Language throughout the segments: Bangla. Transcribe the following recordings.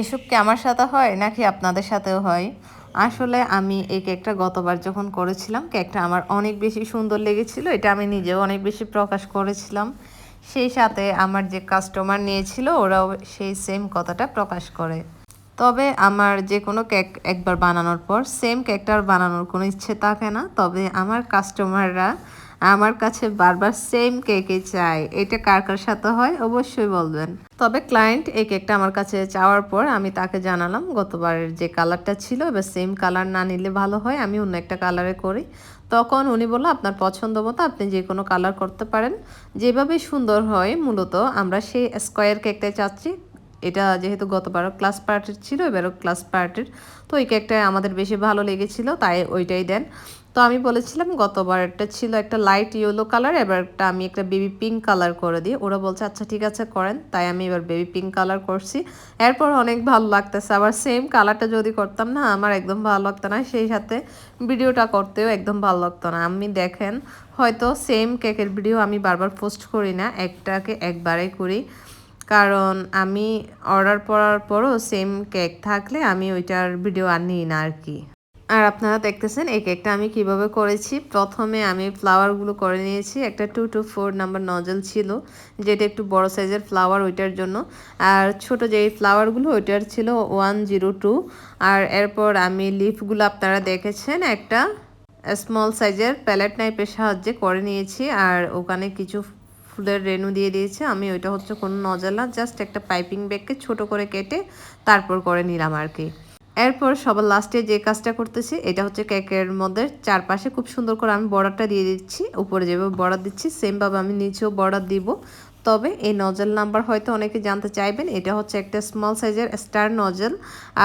এসব কি আমার সাথে হয় নাকি আপনাদের সাথেও হয়? আসলে আমি এই কেকটা গতবার যখন করেছিলাম, কেকটা আমার অনেক বেশি সুন্দর লেগেছিল, এটা আমি নিজেও অনেক বেশি প্রকাশ করেছিলাম। সেই সাথে আমার যে কাস্টমার নিয়েছিল, ওরাও সেই সেম কথাটা প্রকাশ করে। তবে আমার যে কোনো কেক একবার বানানোর পর সেম কেকটা বানানোর কোনো ইচ্ছে থাকে না। তবে আমার কাস্টমাররা আমার কাছে বারবার সেম কেকই চাই। এটা কার কার সাথে হয় অবশ্যই বলবেন। তবে ক্লায়েন্ট এই কেকটা আমার কাছে চাওয়ার পর আমি তাকে জানালাম, গতবারের যে কালারটা ছিল, এবার সেম কালার না নিলে ভালো হয়, আমি অন্য একটা কালারে করি। তখন উনি বলল, আপনার পছন্দ মতো আপনি যে কোনো কালার করতে পারেন। যেভাবে সুন্দর হয়, মূলত আমরা সেই স্কোয়ার কেকটাই চাচ্ছি এটা যেহেতু গতবারও ক্লাস পার্টির ছিল, এবারও ক্লাস পার্টির তো ওই কেকটা আমাদের বেশি ভালো লেগেছিল, তাই ওইটাই দেন। তো আমি বলেছিলাম গতবার একটা ছিল একটা লাইট ইয়েলো কালার এবার একটা আমি একটা বেবি পিঙ্ক কালার করে দিই। ওরা বলছে আচ্ছা ঠিক আছে, করেন। তাই আমি এবার বেবি পিঙ্ক কালার করছি। এরপর অনেক ভালো লাগতেছে। আবার সেম কালারটা যদি করতাম, না, আমার একদম ভালো লাগতো না। সেই সাথে ভিডিওটা করতেও একদম ভালো লাগতো না। আমি দেখেন, হয়তো সেম কেকের ভিডিও আমি বারবার পোস্ট করি না, একটাকে একবারে করি। কারণ আমি অর্ডার করার পরও সেম কেক থাকলে আমি ওইটার ভিডিও আর নিই না আর কি। আর আপনারা দেখতেছেন, এই কেকটা আমি কীভাবে করেছি? প্রথমে আমি ফ্লাওয়ারগুলো করে নিয়েছি। একটা two two four number nozzle ছিল, যেটা একটু বড় সাইজের ফ্লাওয়ার ওইটার জন্য। আর ছোট যেই ফ্লাওয়ারগুলো ওইটার ছিল ওয়ান জিরো টু আর এরপর আমি লিফগুলো আপনারা দেখেছেন, একটা স্মল সাইজের প্যালেট নাইপের সাহায্যে করে নিয়েছি। আর ওখানে কিছু ফুলের রেনু দিয়ে দিয়েছে। আমি ওইটা হচ্ছে কোনো নজলা জাস্ট একটা পাইপিং ব্যাগকে ছোট করে কেটে তারপর করে নিলাম আর কি। এরপর সবার লাস্টে যে কাজটা করতেছি, এটা হচ্ছে কেকের মধ্যে চারপাশে খুব সুন্দর করে আমি বর্ডারটা দিয়ে দিচ্ছি, উপরে যেভাবে বর্ডার দিচ্ছি সেমভাবে আমি নিচেও বর্ডার দিব। তবে এই নজল নাম্বার হয়তো অনেকে জানতে চাইবেন, এটা হচ্ছে একটা স্মল সাইজের স্টার নজল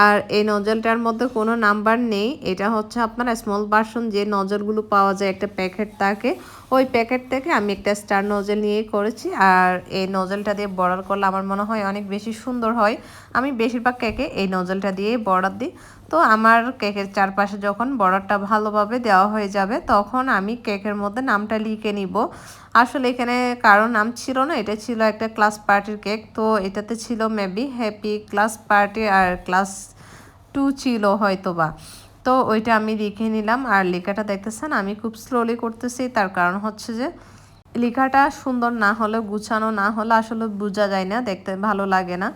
আর এই নজলটার মধ্যে কোনো নাম্বার নেই, এটা হচ্ছে আপনার স্মল ভার্সন যে নজলগুলো পাওয়া যায় একটা প্যাকেট থাকে, ওই প্যাকেট থেকে আমি একটা স্টার নজল নিয়ে করেছি। আর এই নজলটা দিয়ে বর্ডার করলে আমার মনে হয় অনেক বেশি সুন্দর হয়। আমি বেশিরভাগ কেকে এই নজলটা দিয়ে বর্ডার দিই। তো আমার কেকের চারপাশে যখন বর্ডারটা ভালোভাবে দেওয়া হয়ে যাবে, তখন আমি কেকের মধ্যে নামটা লিখে নিব। আসলে এখানে কারও নাম ছিল না, এটা ছিল একটা ক্লাস পার্টির কেক, তো এটাতে ছিল মেবি হ্যাপি ক্লাস পার্টি আর ক্লাস টু ছিল হয়তো বা তো ওইটা আমি লিখে নিলাম, আর লেখাটা দেখতেছেন, আমি খুব স্লোলি করতেছি, তার কারণ হচ্ছে যে লেখাটা সুন্দর না হলে গুছানো না হলে আসলে বোঝা যায় না, দেখতে ভালো লাগে না।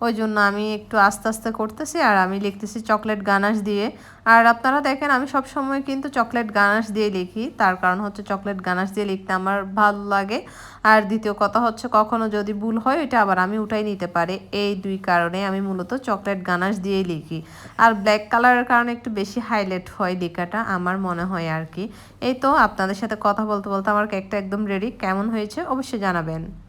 ওই জন্য আমি একটু আস্তে আস্তে করতেছি আর আমি লিখতেছি চকলেট গানাশ দিয়ে। আর আপনারা দেখেন, আমি সব সময় কিন্তু চকলেট গানাশ দিয়ে লিখি। তার কারণ হচ্ছে চকলেট গানাশ দিয়ে লিখতে আমার ভালো লাগে। আর দ্বিতীয় কথা হচ্ছে, কখনো যদি ভুল হয়, ওইটা আবার আমি উঠাই নিতে পারি। এই দুই কারণে আমি মূলত চকলেট গানাশ দিয়েই লিখি। আর ব্ল্যাক কালারের কারণে একটু বেশি হাইলাইট হয় লেখাটা, আমার মনে হয় আর কি। এই তো, আপনাদের সাথে কথা বলতে বলতে আমার কেকটা একদম রেডি। কেমন হয়েছে, অবশ্যই জানাবেন।